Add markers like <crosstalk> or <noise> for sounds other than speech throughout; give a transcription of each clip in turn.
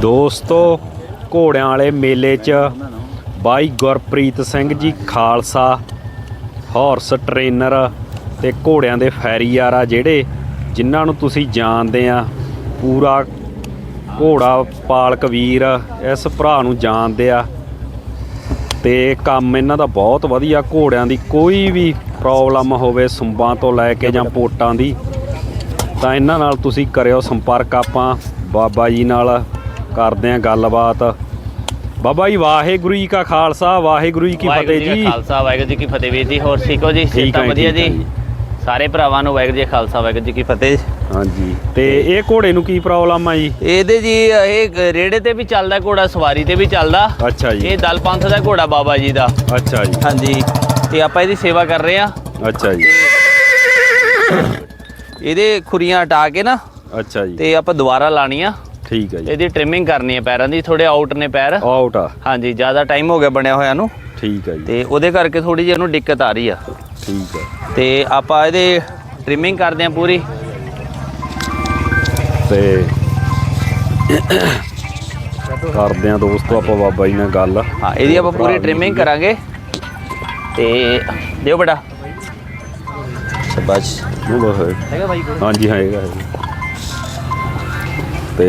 ਦੋਸਤੋ, ਘੋੜਿਆਂ ਵਾਲੇ ਮੇਲੇ 'ਚ ਬਾਈ ਗੁਰਪ੍ਰੀਤ ਸਿੰਘ ਜੀ ਖਾਲਸਾ ਹਾਰਸ ਟ੍ਰੇਨਰ ਤੇ ਘੋੜਿਆਂ ਦੇ ਫੈਰੀਅਰ ਆ ਜਿਹੜੇ ਜਿਨ੍ਹਾਂ ਨੂੰ ਤੁਸੀਂ ਜਾਣਦੇ ਆ। ਪੂਰਾ ਘੋੜਾ ਪਾਲਕ ਵੀਰ ਇਸ ਭਰਾ ਨੂੰ ਜਾਣਦੇ ਆ। ਤੇ ਕੰਮ ਇਹਨਾਂ ਦਾ ਬਹੁਤ ਵਧੀਆ, ਘੋੜਿਆਂ ਦੀ ਕੋਈ ਵੀ ਪ੍ਰੋਬਲਮ ਹੋਵੇ ਸੁੰਬਾਂ ਤੋਂ ਲੈ ਕੇ ਜਾਂ ਪੋਟਾਂ ਦੀ, ਤਾਂ ਇਹਨਾਂ ਨਾਲ ਤੁਸੀਂ ਕਰਿਓ ਸੰਪਰਕ ਆਪਾਂ। ਬਾਬਾ ਜੀ ਨਾਲ ਕਰਦੇ ਆਂ ਗੱਲਬਾਤ। ਬਾਬਾ ਜੀ ਵਾਹਿਗੁਰੂ ਜੀ ਕਾ ਖਾਲਸਾ ਵਾਹਿਗੁਰੂ ਜੀ ਕੀ ਫਤਿਹ ਜੀ ਖਾਲਸਾ ਵਾਹਿਗੁਰੂ ਜੀ ਕੀ ਫਤਿਹ ਵੀਰ ਜੀ ਹੋਰ ਠੀਕ ਹੋ ਜੀ? ਸਿਹਤਾਂ ਵਧੀਆ ਜੀ। ਸਾਰੇ ਭਰਾਵਾਂ ਨੂੰ ਵਾਹਿਗੁਰੂ ਜੀ ਖਾਲਸਾ ਵਾਹਿਗੁਰੂ ਜੀ ਕੀ ਫਤਿਹ ਹਾਂਜੀ ਤੇ ਇਹ ਘੋੜੇ ਨੂੰ ਕੀ ਪ੍ਰੋਬਲਮ ਆ ਜੀ? ਇਹਦੇ ਜੀ ਇਹ ਰੇੜੇ ਤੇ ਵੀ ਚੱਲਦਾ ਘੋੜਾ ਸਵਾਰੀ ਤੇ ਵੀ ਚੱਲਦਾ। ਅੱਛਾ ਜੀ। ਇਹ ਦਲ ਪੰਥ ਦਾ ਘੋੜਾ ਬਾਬਾ ਜੀ ਦਾ। ਅੱਛਾ ਜੀ। ਹਾਂਜੀ ਤੇ ਆਪਾਂ ਇਹਦੀ ਸੇਵਾ ਕਰ ਰਹੇ ਆ। ਅੱਛਾ ਜੀ। ਇਹਦੇ ਖੁਰੀਆਂ ਹਟਾ ਕੇ ਨਾ ਅੱਛਾ ਜੀ। ਤੇ ਆਪਾਂ ਦੁਬਾਰਾ ਲਾਣੀਆਂ ਠੀਕ ਹੈ ਜੀ। ਇਹਦੀ ਟ੍ਰਿਮਿੰਗ ਕਰਨੀ ਹੈ ਪੈਰਾਂ ਦੀ ਥੋੜੇ ਆਊਟ ਨੇ ਪੈਰ। ਆਊਟ ਆ। ਹਾਂਜੀ ਜ਼ਿਆਦਾ ਟਾਈਮ ਹੋ ਗਿਆ ਬਣਿਆ ਹੋਇਆ ਨੂੰ। ਠੀਕ ਹੈ ਜੀ। ਤੇ ਉਹਦੇ ਕਰਕੇ ਥੋੜੀ ਜਿਹੀ ਉਹਨੂੰ ਦਿੱਕਤ ਆ ਰਹੀ ਆ। ਠੀਕ ਹੈ ਤੇ ਆਪਾਂ ਇਹਦੇ ਟ੍ਰਿਮਿੰਗ ਕਰਦੇ ਆ ਪੂਰੀ। ਤੇ ਕਰਦੇ ਆ ਦੋਸਤੋ ਆਪਾਂ ਬਾਬਾ ਜੀ ਨਾਲ ਗੱਲ। ਹਾਂ ਇਹਦੀ ਆਪਾਂ ਪੂਰੀ ਟ੍ਰਿਮਿੰਗ ਕਰਾਂਗੇ। ਤੇ ਦਿਓ ਬੇਟਾ। ਸ਼ਾਬਾਸ਼। ਹੈਗਾ ਬਾਈ ਹਾਂਜੀ ਹੈਗਾ। ਤੇ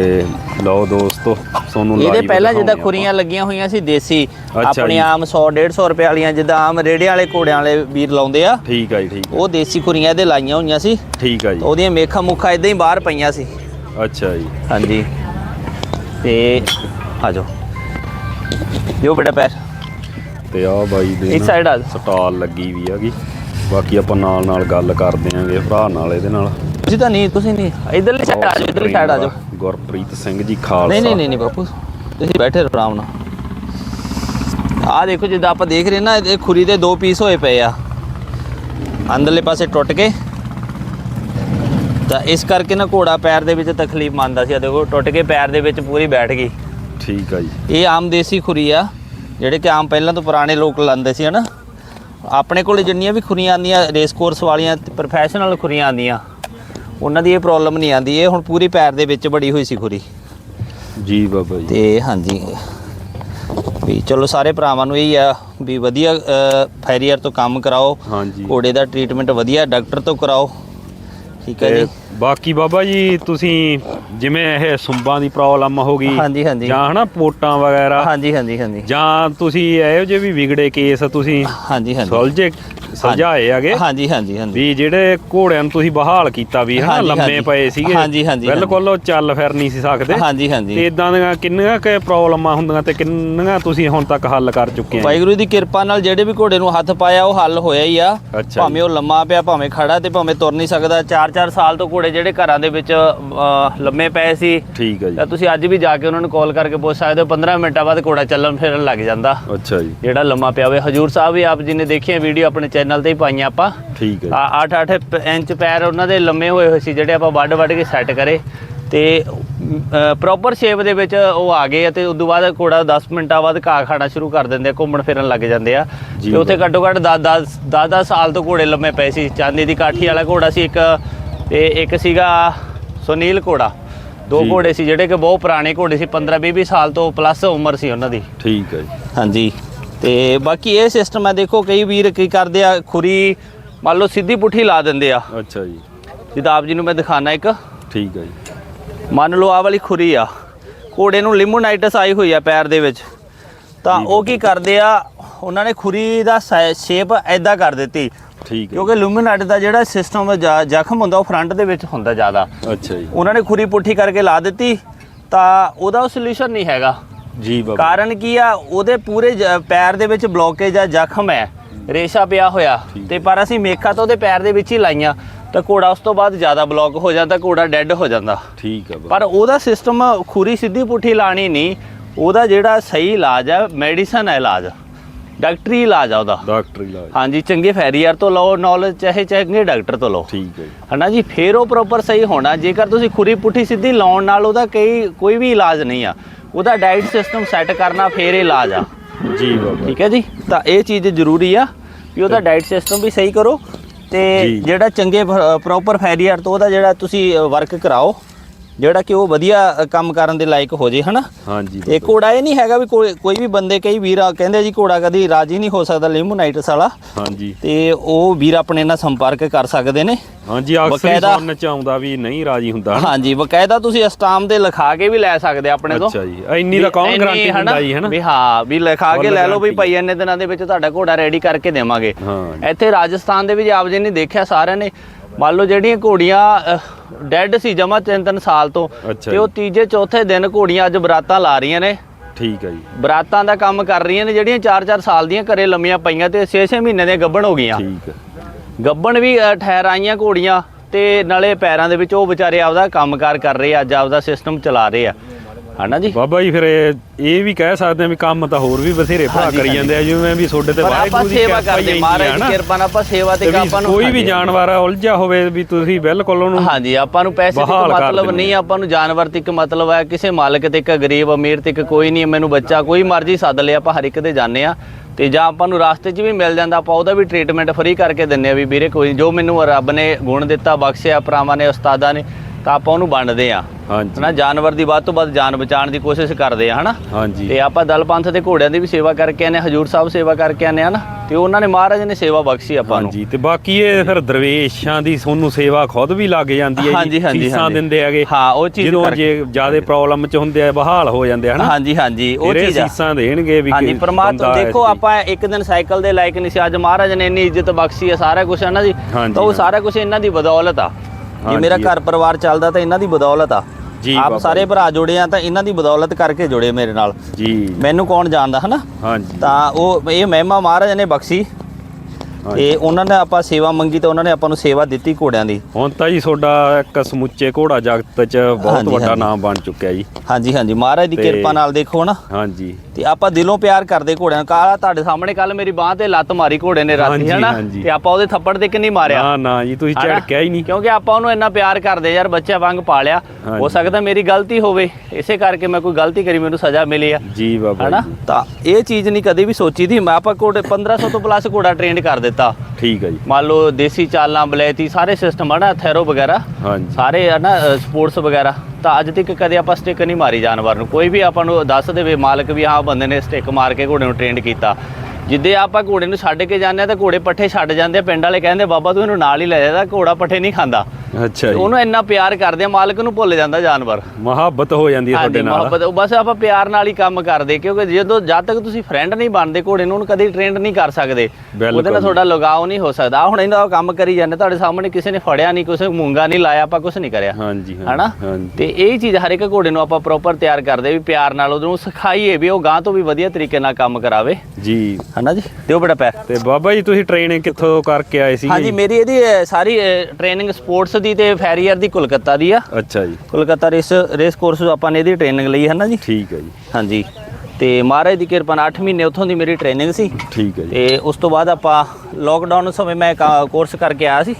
ਲਓ ਦੋਸਤੋ ਤੁਹਾਨੂੰ ਇਹਦੇ live ਪਹਿਲਾਂ ਜਿੱਦਾਂ ਖੁਰੀਆਂ ਲੱਗੀਆਂ ਹੋਈਆਂ ਸੀ ਦੇਸੀ ਆਪਣੀ ਜੀ। ਆਮ 100 150 ਰੁਪਏ ਵਾਲੀਆਂ ਜਿੱਦਾਂ ਆਮ ਰੇੜੇ ਵਾਲੇ ਘੋੜਿਆਂ ਵਾਲੇ ਵੀਰ ਲਾਉਂਦੇ ਆ। ਠੀਕ ਹੈ ਜੀ ਠੀਕ ਉਹ ਦੇਸੀ ਖੁਰੀਆਂ ਇਹਦੇ ਲਾਈਆਂ ਹੋਈਆਂ ਸੀ। ਠੀਕ ਹੈ ਜੀ। ਉਹਦੀਆਂ ਮੇਖਾਂ ਮੁੱਖਾਂ ਇਦਾਂ ਹੀ ਬਾਹਰ ਪਈਆਂ ਸੀ। ਅੱਛਾ ਜੀ। ਹਾਂਜੀ। ਤੇ ਆ ਜਾਓ। ਦਿਓ ਬੇਟਾ ਪੈਰ। ਤੇ ਆ ਬਾਈ ਦੇ ਇੱਕ ਸਾਈਡ ਆ। ਸਟਾਲ ਲੱਗੀ ਵੀ ਹੈਗੀ। ਬਾਕੀ ਆਪਾਂ ਨਾਲ ਨਾਲ ਗੱਲ ਕਰਦੇ ਆਂਗੇ ਭਰਾ ਨਾਲ ਇਹਦੇ ਨਾਲ। ਤੁਸੀਂ ਤਾਂ ਨਹੀਂ ਤੁਸੀਂ ਨਹੀਂ ਇਧਰਲੀ ਸਾਈਡ ਆ ਜਾਓ ਇਧਰਲੀ ਸਾਈਡ ਆ ਜਾਓ। ਗੁਰਪ੍ਰੀਤ ਸਿੰਘ ਜੀ ਖਾਲਸਾ। ਨਹੀਂ ਨਹੀਂ ਨਹੀਂ ਬਾਪੂ ਤੁਸੀਂ ਬੈਠੇ ਰਹੋ ਆਰਾਮ ਨਾਲ। ਆ ਦੇਖੋ ਜਿੱਦਾਂ ਆਪਾਂ ਦੇਖ ਰਹੇ ਨਾ ਇਹ ਖੁਰੀ ਦੇ ਦੋ ਪੀਸ ਹੋਏ ਪਏ ਆ। ਅੰਦਰਲੇ ਪਾਸੇ ਟੁੱਟ ਕੇ। ਤਾਂ ਇਸ ਕਰਕੇ ਨਾ ਘੋੜਾ ਪੈਰ ਦੇ ਵਿੱਚ ਤਕਲੀਫ ਮੰਨਦਾ ਸੀ। ਆ ਦੇਖੋ ਟੁੱਟ ਕੇ ਪੈਰ ਦੇ ਵਿੱਚ ਪੂਰੀ ਬੈਠ ਗਈ। ਠੀਕ ਆ ਜੀ। ਇਹ ਆਮ ਦੇਸੀ ਖੁਰੀ ਆ ਜਿਹੜੇ ਕਿ ਆਮ ਪਹਿਲਾਂ ਤੋਂ ਪੁਰਾਣੇ ਲੋਕ ਲਾਉਂਦੇ ਸੀ ਹਨਾ। ਆਪਣੇ ਕੋਲੇ ਜਿੰਨੀਆਂ ਵੀ ਖੁਰੀਆਂ ਆਉਂਦੀਆਂ ਰੇਸ ਕੋਰਸ ਵਾਲੀਆਂ ਪ੍ਰੋਫੈਸ਼ਨਲ ਖੁਰੀਆਂ ਆਉਂਦੀਆਂ। ਉਹਨਾਂ ਦੀ ਇਹ ਪ੍ਰੋਬਲਮ ਨਹੀਂ ਆਉਂਦੀ। ਇਹ ਹੁਣ ਪੂਰੀ ਪੈਰ ਦੇ ਵਿੱਚ ਬੜੀ ਹੋਈ ਸੀ ਖੁਰੀ। ਜੀ ਬਾਬਾ ਜੀ। ਤੇ ਹਾਂਜੀ। ਵੀ ਚਲੋ ਸਾਰੇ ਭਰਾਵਾਂ ਨੂੰ ਇਹੀ ਆ ਵੀ ਵਧੀਆ ਫੈਰੀਅਰ ਤੋਂ ਕੰਮ ਕਰਾਓ। ਹਾਂਜੀ। ਘੋੜੇ ਦਾ ਟ੍ਰੀਟਮੈਂਟ ਵਧੀਆ ਡਾਕਟਰ ਤੋਂ ਕਰਾਓ। ਠੀਕ ਹੈ ਜੀ। ਬਾਕੀ ਬਾਬਾ ਜੀ ਤੁਸੀਂ ਜਿਵੇਂ ਇਹ ਸੁੰਬਾਂ ਦੀ ਪ੍ਰੋਬਲਮ ਹੋ ਗਈ ਹਾਂਜੀ ਹਾਂਜੀ। ਜਾਂ ਹਨਾ ਪੋਟਾਂ ਵਗੈਰਾ। ਹਾਂਜੀ ਹਾਂਜੀ ਹਾਂਜੀ। ਜਾਂ ਤੁਸੀਂ ਇਹੋ ਜਿਹੇ ਵੀ ਵਿਗੜੇ ਕੇਸ ਤੁਸੀਂ। ਹਾਂਜੀ ਹਾਂਜੀ। ਸੁਲਝੇ ਸੁਲਝਾਏ ਹੈਗੇ? ਹਾਂਜੀ ਹਾਂਜੀ ਹਾਂਜੀ। ਵੀ ਜਿਹੜੇ ਘੋੜਿਆਂ ਨੂੰ ਤੁਸੀਂ ਬਹਾਲ ਕੀਤਾ ਵੀ ਹਨਾ ਲੰਮੇ। ਪਏ ਸੀਗੇ ਹਾਂਜੀ, ਹਾਂਜੀ, ਬਿਲਕੁਲ ਉਹ ਚੱਲ ਫਿਰ ਨਹੀਂ ਸੀ ਸਕਦੇ। ਹਾਂਜੀ ਤੇ ਹਾਂਜੀ ਇਦਾਂ ਦੀਆਂ ਕਿੰਨੀਆਂ ਕਿ ਪ੍ਰੋਬਲਮਾਂ ਹੁੰਦੀਆਂ ਤੇ ਕਿੰਨੀਆਂ ਤੁਸੀਂ ਹੁਣ ਤੱਕ ਹੱਲ ਕਰ ਚੁੱਕੇ ਆ ਵਾਹਿਗੁਰੂ ਦੀ ਕਿਰਪਾ ਨਾਲ ਜਿਹੜੇ ਵੀ ਘੋੜੇ ਨੂੰ ਹੱਥ ਪਾਇਆ ਉਹ ਹੱਲ ਹੋਇਆ ਹੀ ਆ। ਭਾਵੇਂ ਉਹ ਲੰਮਾ ਪਿਆ ਭਾਵੇਂ ਖੜਾ ਤੇ ਭਾਵੇਂ ਤੁਰ ਨਹੀਂ ਸਕਦਾ। 4-4 ਸਾਲ ਤੋਂ ਘੋੜੇ ਜਿਹੜੇ ਘਰਾਂ ਦੇ ਵਿੱਚ ਲੰਮੇ ਪਏ ਸੀ। ਠੀਕ ਹੈ ਜੀ। ਤਾਂ ਤੁਸੀਂ ਅੱਜ ਵੀ ਜਾ ਕੇ ਉਹਨਾਂ ਨੂੰ ਕਾਲ ਕਰਕੇ ਪੁੱਛ ਸਕਦੇ ਹੋ। 15 ਮਿੰਟਾਂ ਬਾਅਦ ਘੋੜਾ ਚੱਲਣ ਫਿਰਨ ਲੱਗ ਜਾਂਦਾ। ਅੱਛਾ ਜੀ। ਜਿਹੜਾ ਲੰਮਾ ਪਿਆ ਹੋਵੇ। ਹਜੂਰ ਸਾਹਿਬ ਵੀ ਆਪ ਜੀ ਨੇ ਦੇਖੀਆਂ ਵੀਡੀਓ ਆਪਣੇ ਚੈਨਲ ਤੇ ਹੀ ਪਾਈਆਂ ਆਪਾਂ। ਠੀਕ ਹੈ ਜੀ। 8-8 ਇੰਚ ਪੈਰ ਉਹਨਾਂ ਦੇ ਲੰਮੇ ਹੋਏ ਹੋਏ ਸੀ ਜਿਹੜੇ ਆਪਾਂ ਵੱਡ ਵੱਡ ਕੇ ਸੈੱਟ ਕਰੇ। ਤੇ ਪ੍ਰੋਪਰ ਸ਼ੇਪ ਦੇ ਵਿੱਚ ਉਹ ਆ ਗਏ ਤੇ ਉਸ ਤੋਂ ਬਾਅਦ ਘੋੜਾ 10 ਮਿੰਟਾਂ ਬਾਅਦ ਘਾਹ ਖਾਣਾ ਸ਼ੁਰੂ ਕਰ ਦਿੰਦੇ ਆ ਘੁੰਮਣ ਫਿਰਨ ਲੱਗ ਜਾਂਦੇ ਆ। ਤੇ ਉੱਥੇ। ਘੱਟੋ ਘੱਟ 10 10 10 ਸਾਲ ਤੋਂ ਘੋੜੇ ਲੰਮੇ ਪਏ ਸੀ। ਚਾਂਦੀ ਦੀ ਕਾਠੀ ਵਾਲਾ ਘੋੜਾ ਸੀ ਇੱਕ ਤੇ ਇੱਕ ਸੀਗਾ ਸੁਨੀਲ ਘੋੜਾ। ਦੋ। ਘੋੜੇ ਸੀ ਜਿਹੜੇ ਕਿ ਬਹੁਤ ਪੁਰਾਣੇ ਘੋੜੇ ਸੀ 15 20 ਸਾਲ ਤੋਂ ਪਲੱਸ ਉਮਰ ਸੀ ਉਹਨਾਂ ਦੀ। ਠੀਕ ਹੈ ਜੀ। ਹਾਂਜੀ। ਤੇ ਬਾਕੀ ਇਹ ਸਿਸਟਮ ਹੈ ਦੇਖੋ ਕਈ ਵੀਰ ਕੀ ਕਰਦੇ ਆ ਖੁਰੀ ਮੰਨ ਲਓ ਸਿੱਧੀ ਪੁੱਠੀ ਲਾ ਦਿੰਦੇ ਆ। ਅੱਛਾ ਜੀ। ਜਿੱਦਾਂ ਆਪ ਜੀ ਨੂੰ ਮੈਂ ਦਿਖਾਣਾ ਇੱਕ। ਠੀਕ ਹੈ ਜੀ। ਮੰਨ ਲਓ ਆ ਵਾਲੀ ਖੁਰੀ ਆ ਘੋੜੇ ਨੂੰ ਲਿਮੋਨਾਈਟਸ ਆਈ ਹੋਈ ਆ ਪੈਰ ਦੇ ਵਿੱਚ। ਤਾਂ ਉਹ ਕੀ ਕਰਦੇ ਆ ਉਹਨਾਂ ਨੇ ਖੁਰੀ ਦਾ ਸ਼ੇਪ ਐਦਾਂ ਕਰ ਦਿੱਤੀ। ਠੀਕ ਹੈ ਕਿਉਂਕਿ ਲਿਮੋਨਾਈਟ ਦਾ ਜਿਹੜਾ ਸਿਸਟਮ ਜ਼ਖਮ ਹੁੰਦਾ ਉਹ ਫਰੰਟ ਦੇ ਵਿੱਚ ਹੁੰਦਾ ਜ਼ਿਆਦਾ। ਅੱਛਾ ਜੀ। ਉਹਨਾਂ ਨੇ ਖੁਰੀ ਪੁੱਠੀ ਕਰਕੇ ਲਾ ਦਿੱਤੀ ਤਾਂ ਉਹਦਾ ਉਹ ਸੋਲੂਸ਼ਨ ਨਹੀਂ ਹੈਗਾ। ਜੀ ਬਾਬਾ। ਕਾਰਨ ਕੀ ਆ? ਉਹਦੇ ਪੂਰੇ ਜ- ਪੈਰ ਦੇ ਵਿੱਚ ਬਲੋਕੇਜ ਆ ਜ਼ਖਮ ਹੈ। ਰੇਸ਼ਾ ਪਿਆ ਹੋਇਆ। ਤੇ ਪਰ ਅਸੀਂ ਮੇਖਾ ਤਾਂ ਉਹਦੇ ਪੈਰ ਦੇ ਵਿੱਚ ਹੀ ਲਾਈਆਂ। ਤਾਂ ਘੋੜਾ ਉਸ ਤੋਂ ਬਾਅਦ ਜ਼ਿਆਦਾ ਬਲੌਕ ਹੋ ਜਾਂਦਾ ਘੋੜਾ ਡੈੱਡ ਹੋ ਜਾਂਦਾ। ਠੀਕ ਹੈ ਬਾਬਾ। ਪਰ ਉਹਦਾ ਸਿਸਟਮ ਖੁਰੀ ਸਿੱਧੀ ਪੁੱਠੀ ਲਾਣੀ ਨਹੀਂ। ਉਹਦਾ ਜਿਹੜਾ ਸਹੀ ਇਲਾਜ ਹੈ ਮੈਡੀਸਨ ਹੈ ਇਲਾਜ। ਡਾਕਟਰੀ ਇਲਾਜ ਆ ਉਹਦਾ। ਡਾਕਟਰ ਇਲਾਜ। ਹਾਂਜੀ ਚੰਗੇ ਫੈਰੀਅਰ ਤੋਂ ਲਓ ਨੌਲੇਜ ਚਾਹੇ ਚੰਗੇ ਡਾਕਟਰ ਤੋਂ ਲਓ। ਠੀਕ ਹੈ ਜੀ। ਹਨਾ ਜੀ? ਫੇਰ ਉਹ ਪ੍ਰੋਪਰ ਸਹੀ ਹੋਣਾ। ਜੇਕਰ ਤੁਸੀਂ ਖੁਰੀ ਪੁੱਠੀ ਸਿੱਧੀ ਲਾਉਣ ਨਾਲ ਉਹਦਾ ਕਈ ਕੋਈ ਵੀ ਇਲਾਜ ਨਹੀਂ ਆ। ਉਹਦਾ ਡਾਈਟ ਸਿਸਟਮ ਸੈੱਟ ਕਰਨਾ ਫੇਰ ਇਲਾਜ ਆ। ਜੀ ਬਾਬਾ। ਠੀਕ ਹੈ ਜੀ? ਤਾਂ ਇਹ ਚੀਜ਼ ਜ਼ਰੂਰੀ ਆ ਵੀ ਉਹਦਾ ਡਾਈਟ ਸਿਸਟਮ ਵੀ ਸਹੀ ਕਰੋ ਤੇ। ਜਿਹੜਾ ਚੰਗੇ ਪ੍ਰੋਪਰ ਫੈਰੀਅਰ ਤੋਂ ਉਹਦਾ ਜਿਹੜਾ ਤੁਸੀਂ ਵਰਕ ਕਰਾਓ ਜਿਹੜਾ ਕਿ ਉਹ ਵਧੀਆ ਕੰਮ ਕਰਨ ਦੇ ਲਾਇਕ ਹੋ ਜੇ ਹਨਾ? ਹਾਂਜੀ ਤੇ ਘੋੜਾ ਇਹ ਨਹੀਂ ਹੈਗਾ ਵੀ ਕੋਈ ਵੀ ਬੰਦੇ ਕਈ ਵੀਰ ਕਹਿੰਦੇ ਜੀ ਘੋੜਾ ਕਦੀ ਰਾਜੀ ਨਹੀਂ ਹੋ ਸਕਦਾ ਲਿਮੋਨਾਈਟਸ ਵਾਲਾ। ਹਾਂਜੀ। ਤੇ ਉਹ ਵੀਰ ਆਪਣੇ ਨਾਲ ਸੰਪਰਕ ਕਰ ਸਕਦੇ ਨੇ। ਹਾਂਜੀ ਅਕਸਰ ਸੁਣਨ ਚ ਆਉਂਦਾ ਵੀ ਨਹੀਂ ਰਾਜੀ ਹੁੰਦਾ। ਹਾਂਜੀ ਬਕਾਇਦਾ ਤੁਸੀਂ ਅਸਟਾਮ ਦੇ ਲਿਖਾ ਕੇ ਵੀ ਲੈ ਸਕਦੇ ਆਪਣੇ ਤੋਂ। ਅੱਛਾ ਜੀ ਇੰਨੀ ਦਾ ਕੌਣ ਗਾਰੰਟੀ ਹਨਾ, ਦਿੰਦਾ ਜੀ ਹਨਾ? ਵੀ ਹਾਂ ਵੀ ਲਿਖਾ ਕੇ ਲੈ ਲਓ ਵੀ। ਭਾਈ ਇੰਨੇ ਦਿਨਾਂ ਦੇ ਵਿੱਚ ਤੁਹਾਡਾ ਘੋੜਾ ਰੈਡੀ ਕਰਕੇ ਦੇਵਾਂਗੇ। ਹਾਂ ਇੱਥੇ ਰਾਜਸਥਾਨ ਦੇ ਵਿੱਚ ਆਪ ਜੀ ਨੇ ਦੇਖਿਆ ਸਾਰਿਆਂ ਨੇ ਮੰਨ ਲਓ ਜਿਹੜੀਆਂ ਘੋੜੀਆਂ ਡੈੱਡ ਸੀ ਜਮਾ ਤਿੰਨ ਤਿੰਨ ਸਾਲ ਤੋਂ। ਅੱਛਾ ਤੇ ਉਹ ਤੀਜੇ ਚੌਥੇ ਦਿਨ ਘੋੜੀਆਂ ਅੱਜ ਬਰਾਤਾਂ ਲਾ ਰਹੀਆਂ ਨੇ। ਠੀਕ ਹੈ ਜੀ। ਬਰਾਤਾਂ ਦਾ ਕੰਮ ਕਰ ਰਹੀਆਂ ਨੇ ਜਿਹੜੀਆਂ 4-4 ਸਾਲ ਦੀਆਂ ਘਰੇ ਲੰਮੀਆਂ ਪਈਆਂ ਤੇ 6-6 ਮਹੀਨੇ ਦੀਆਂ ਗੱਭਣ ਹੋ ਗਈਆਂ। ਠੀਕ ਹੈ ਗੱਬਣ ਵੀ ਅ, ਠਹਿਰ ਆਈਆਂ ਘੋੜੀਆਂ ਤੇ ਨਾਲੇ ਪੈਰਾਂ ਦੇ ਵਿੱਚ ਉਹ ਵਿਚਾਰੇ ਆਪਦਾ ਕੰਮਕਾਰ ਕਰ ਰਹੇ ਆ ਅੱਜ ਆਪਦਾ ਸਿਸਟਮ ਚਲਾ ਰਹੇ ਆ। ਹਨਾ ਜੀ ਬਾਬਾ ਜੀ ਫਿਰ ਇਹ ਇਹ ਵੀ ਕਹਿ ਸਕਦੇ ਆ ਵੀ ਕੰਮ ਤਾਂ ਹੋਰ ਵੀ ਬਥੇਰੇ ਭਰਾ ਕਰੀ ਜਾਂਦੇ ਆ ਜਿਵੇਂ ਵੀ ਤੁਹਾਡੇ ਤੇ ਪਰ ਆਪਾਂ ਵਾਹਿਗੁਰੂ ਦੀ ਸੇਵਾ ਕਿਰਪਾ ਕਰਦੇ ਮਹਾਰਾਜ ਆ ਦੀ। ਕਿਰਪਾ ਨਾਲ ਆਪਾਂ ਸੇਵਾ ਤੇ ਤੇ ਆਪਾਂ ਨੂੰ ਕੋਈ ਵੀ। ਜਾਨਵਰ ਉਲਝਿਆ ਹੋਵੇ ਵੀ ਤੁਸੀਂ ਬਿਲਕੁਲ ਉਹਨੂੰ ਹਾਂਜੀ ਆਪਾਂ ਨੂੰ ਪੈਸੇ ਬਹਾਲ ਕਰ ਮਤਲਬ ਦਿੰਦੇ ਨਹੀਂ ਆਪਾਂ ਨੂੰ ਜਾਨਵਰ ਤੱਕ ਮਤਲਬ ਹੈ ਕਿਸੇ ਮਾਲਕ ਤੱਕ ਗਰੀਬ ਅਮੀਰ ਤੱਕ ਕੋਈ ਨਹੀਂ ਮੈਨੂੰ ਬੱਚਾ ਕੋਈ ਮਰਜ਼ੀ ਸੱਦ ਲਿਆ ਆਪਾਂ ਹਰ ਇੱਕ ਦੇ ਜਾਂਦੇ ਆ ਤੇ ਜਾਂ ਆਪਾਂ ਨੂੰ ਰਾਸਤੇ 'ਚ ਵੀ ਮਿਲ ਜਾਂਦਾ ਆਪਾਂ ਉਹਦਾ ਵੀ ਟ੍ਰੀਟਮੈਂਟ ਫ੍ਰੀ ਕਰਕੇ ਦਿੰਨੇ ਆ ਵੀ ਵੀਰੇ ਕੋਈ ਜੋ ਮੈਨੂੰ ਰੱਬ ਨੇ ਗੁਣ ਦਿੱਤਾ ਬਖਸ਼ਿਆ ਭਰਾਵਾਂ ਨੇ ਉਸਤਾਦਾਂ ਨੇ ਤਾਂ ਆਪਾਂ ਉਹਨੂੰ ਵੰਡਦੇ ਆ ਹਾਂਜੀ। ਹਨਾ ਜਾਨਵਰ ਦੀ ਵੱਧ ਤੋਂ ਵੱਧ ਜਾਨ ਬਚਾਉਣ ਦੀ ਕੋਸ਼ਿਸ਼ ਕਰਦੇ ਆ ਹਨਾ। ਹਾਂਜੀ। ਤੇ ਆਪਾਂ ਦਲ ਪੰਥ ਦੇ ਘੋੜਿਆਂ ਦੀ ਵੀ ਸੇਵਾ ਕਰਕੇ ਆਨੇ ਹਜੂਰ ਸਾਹਿਬ ਸੇਵਾ ਕਰਕੇ ਆਨੇ ਆ ਨਾ ਤੇ ਉਹਨਾਂ ਨੇ ਮਹਾਰਾਜ ਨੇ ਸੇਵਾ ਬਖਸ਼ੀ ਆਪਾਂ ਨੂੰ। ਹਾਂਜੀ ਤੇ ਬਾਕੀ ਇਹ ਫਿਰ ਦਰਵੇਸ਼ਾਂ ਦੀ ਤੁਹਾਨੂੰ ਸੇਵਾ ਖੁਦ ਵੀ ਲੱਗ ਜਾਂਦੀ ਹੈ ਫੀਸਾਂ ਹਾਂਜੀ। ਦਿੰਦੇ ਹੈਗੇ। ਹਾਂ ਉਹ ਚੀਜ਼ ਜਦੋਂ ਜੇ ਜ਼ਿਆਦਾ ਪ੍ਰੋਬਲਮ ਚ ਹੁੰਦੇ ਆ ਬਹਾਲ ਹੋ ਜਾਂਦੇ ਆ ਹਨਾ। ਹਾਂਜੀ ਹਾਂਜੀ ਉਹ ਚੀਜ਼ ਆ। ਫੀਸਾਂ ਦੇਣਗੇ ਵੀ ਹਾਂਜੀ ਪਰਮਾਤਮਾ ਦੇਖੋ ਆਪਾਂ ਇੱਕ ਦਿਨ ਸਾਈਕਲ ਦੇ ਲਾਇਕ ਨਹੀਂ ਸੀ ਅੱਜ ਮਹਾਰਾਜ ਨੇ ਇੰਨੀ ਇੱਜ਼ਤ ਬਖਸ਼ੀ ਹੈ ਸਾਰਾ ਕੁਝ ਹੈ ਨਾ ਜੀ ਤਾਂ ਉਹ। ਸਾਰਾ ਕੁਝ ਇਹਨਾਂ ਦੀ ਬਦੌਲਤ ਆ। ਜੇ। ਮੇਰਾ ਘਰ ਪਰਿਵਾਰ ਚੱਲਦਾ ਤਾਂ ਇਹਨਾਂ ਦੀ ਬਦੌਲਤ ਆ। ਜੀ ਆਪ ਸਾਰੇ ਭਰਾ ਜੁੜੇ ਆ ਤਾਂ ਇਹਨਾਂ ਦੀ ਬਦੌਲਤ ਕਰਕੇ ਜੁੜੇ ਮੇਰੇ ਨਾਲ। ਜੀ। ਮੈਨੂੰ ਕੌਣ ਜਾਣਦਾ ਹਨਾ? ਹਾਂਜੀ। ਤਾਂ ਉਹ ਇਹ ਮਹਿਮਾ ਮਹਾਰਾਜ ਨੇ ਬਖਸ਼ੀ। ਤੇ ਉਹਨਾਂ ਨੇ ਆਪਾਂ ਸੇਵਾ ਮੰਗੀ ਤੇ ਉਹਨਾਂ ਨੇ ਆਪਾਂ ਨੂੰ ਸੇਵਾ ਦਿੱਤੀ ਘੋੜਿਆਂ ਦੀ। ਹੁਣ ਤਾਂ ਜੀ ਤੁਹਾਡਾ ਇੱਕ ਸਮੁੱਚੇ ਘੋੜਾ ਜਗਤ ਚ ਬਹੁਤ ਵੱਡਾ। ਨਾਮ ਬਣ ਚੁੱਕਿਆ ਜੀ। ਹਾਂਜੀ ਹਾਂਜੀ। ਮਹਾਰਾਜ ਦੀ ਕਿਰਪਾ ਨਾਲ ਦੇਖੋ ਨਾ ਹਾਂਜੀ। ਤੇ ਆਪਾਂ ਦਿਲੋਂ ਪਿਆਰ ਕਰਦੇ ਘੋੜਿਆਂ ਨੂੰ। ਕਾਲਾ ਤੁਹਾਡੇ ਸਾਹਮਣੇ ਕੱਲ ਮੇਰੀ ਬਾਹ ਤੇ ਲੱਤ ਮਾਰੀ ਘੋੜੇ ਨੇ ਰਾਤੀ ਹਨਾ। ਤੇ ਆਪਾਂ ਉਹਦੇ ਥੱਪੜ ਤੇ ਕਿ ਨਹੀਂ ਮਾਰਿਆ। ਨਾ ਨਾ ਜੀ ਤੁਸੀਂ? ਝੜਕਿਆ ਹੀ ਨਹੀਂ। ਕਿਉਂਕਿ ਆਪਾਂ ਉਹਨੂੰ ਇੰਨਾ ਪਿਆਰ ਕਰਦੇ ਯਾਰ ਬੱਚਾ ਵਾਂਗ ਪਾਲਿਆ। ਹੋ ਸਕਦਾ ਮੇਰੀ ਗਲਤੀ ਹੋਵੇ। ਇਸੇ ਕਰਕੇ ਮੈਂ ਕੋਈ ਗਲਤੀ ਕਰੀ ਮੈਨੂੰ ਸਜ਼ਾ ਮਿਲੀ ਆ। ਜੀ ਬਾਬਾ ਹਨਾ? ਤਾਂ ਇਹ ਚੀਜ਼ ਨਹੀਂ ਕਦੇ ਵੀ ਸੋਚੀ ਦੀ। ਮੈਂ ਆਪਾਂ ਘੋੜੇ 1500 ਤੋਂ ਪਲੱਸ ਘੋੜਾ ਟ੍ਰੇਨਡ ਕਰ ਦਿੱਤਾ। ਠੀਕ ਹੈ ਜੀ। ਮੰਨ ਲਓ ਦੇਸੀ ਚਾਲਾਂ ਬਲੈਤੀ ਸਾਰੇ ਸਿਸਟਮ ਹਨਾ ਥੈਰੋ ਵਗੈਰਾ। ਹਾਂਜੀ। ਸਾਰੇ ਹਨਾ ਸਪੋਰਟਸ ਵਗੈਰਾ। ਤਾਂ ਅੱਜ ਤੱਕ ਕਦੇ ਆਪਾਂ ਸਟਿਕ ਨਹੀਂ ਮਾਰੀ ਜਾਨਵਰ ਨੂੰ। ਕੋਈ ਵੀ ਆਪਾਂ ਨੂੰ ਦੱਸ ਦੇਵੇ ਮਾਲਕ ਵੀ ਹਾਂ ਬੰਦੇ ਨੇ ਸਟਿਕ ਮਾਰ ਕੇ ਘੋੜੇ ਨੂੰ ਟ੍ਰੇਨਡ ਕੀਤਾ। ਜਿੱਦੇ ਆਪਾਂ ਘੋੜੇ ਨੂੰ ਛੱਡ ਕੇ ਜਾਂਦੇ ਆ ਤਾਂ ਘੋੜੇ ਪੱਠੇ ਛੱਡ ਜਾਂਦੇ ਆ ਪਿੰਡ ਵਾਲੇ ਕਹਿੰਦੇ ਬਾਬਾ ਤੂੰ ਇਹਨੂੰ ਨਾਲ ਹੀ ਲੈ ਜਾਂਦਾ ਘੋੜਾ ਪੱਠੇ ਨਹੀਂ ਖਾਂਦਾ। ਅੱਛਾ ਜੀ। ਉਹਨੂੰ ਇੰਨਾ ਪਿਆਰ ਕਰਦੇ ਆ ਮਾਲਕ ਨੂੰ ਭੁੱਲ ਜਾਂਦਾ ਜਾਨਵਰ। ਮੁਹੱਬਤ ਹੋ ਜਾਂਦੀ ਹੈ ਤੁਹਾਡੇ ਨਾਲ। ਮੁਹੱਬਤ ਬਸ ਆਪਾਂ ਪਿਆਰ ਨਾਲ ਹੀ ਕੰਮ ਕਰਦੇ ਕਿਉਂਕਿ ਜਦੋਂ ਜਦ ਤੱਕ ਤੁਸੀਂ ਫਰੈਂਡ ਨਹੀਂ ਬਣਦੇ ਘੋੜੇ ਨੂੰ ਉਹਨੂੰ ਕਦੀ ਟ੍ਰੇਨਡ ਨਹੀਂ ਕਰ ਸਕਦੇ। ਉਹਦੇ ਨਾਲ ਤੁਹਾਡਾ ਲਗਾਓ ਨਹੀਂ ਹੋ ਸਕਦਾ। ਹੁਣ ਇਹਦਾ ਕੰਮ ਕਰੀ ਜਾਂਦੇ ਤੁਹਾਡੇ ਸਾਹਮਣੇ ਕਿਸੇ ਨੇ ਫੜਿਆ ਨਹੀਂ ਕਿਸੇ ਮੂੰਗਾ ਨਹੀਂ ਲਾਇਆ ਆਪਾਂ ਕੁਝ ਨਹੀਂ ਕਰਿਆ। ਹਾਂਜੀ ਹਾਂ, ਹਨਾ? ਤੇ ਇਹ ਚੀਜ਼ ਹਰ ਇੱਕ ਘੋੜੇ ਨੂੰ ਆਪਾਂ ਪ੍ਰੋਪਰ ਤਿਆਰ ਕਰਦੇ ਵੀ ਪਿਆਰ ਨਾਲ ਉਹਨੂੰ ਸਿਖਾਈਏ ਵੀ ਉਹ ਗਾਂ ਤੋਂ ਵੀ ਵਧੀਆ ਤਰੀਕੇ ਨਾਲ ਕੰਮ ਕਰਾਵੇ। ਜੀ। ਹਨਾ ਜੀ? ਦਿਓ ਬੜਾ ਪੈਰ। ਤੇ ਬਾਬਾ ਜੀ ਤੁਸੀਂ ਟ੍ਰੇਨਿੰਗ ਕਿੱਥੋਂ ਕਰਕੇ ਆਏ ਸੀ ਹਾਂਜੀ ਮੇਰੀ ਇਹਦੀ ਅਹ, ਸਾਰੀ ਟ੍ਰੇਨਿੰਗ ਸਪੋਰਟਸ ਦੀ ਤੇ ਫੈਰੀਅਰ ਦੀ ਕੋਲਕਾਤਾ ਦੀ ਆ। ਅੱਛਾ ਜੀ। ਕੋਲਕਾਤਾ ਰੇਸ ਰੇਸ ਕੋਰਸ ਆਪਾਂ ਨੇ ਇਹਦੀ ਟ੍ਰੇਨਿੰਗ ਲਈ ਹੈ ਨਾ ਜੀ? ਠੀਕ ਹੈ ਜੀ। ਹਾਂਜੀ। ਤੇ ਮਹਾਰਾਜ ਦੀ ਕਿਰਪਾ ਨਾਲ 8 ਮਹੀਨੇ ਉੱਥੋਂ ਦੀ ਮੇਰੀ ਟ੍ਰੇਨਿੰਗ ਸੀ। ਠੀਕ ਹੈ ਜੀ। ਤੇ ਉਸ ਤੋਂ ਬਾਅਦ ਆਪਾਂ ਲੋਕਡਾਊਨ ਸਮੇਂ ਮੈਂ ਕੋਰਸ ਕਰਕੇ ਆਇਆ ਸੀ।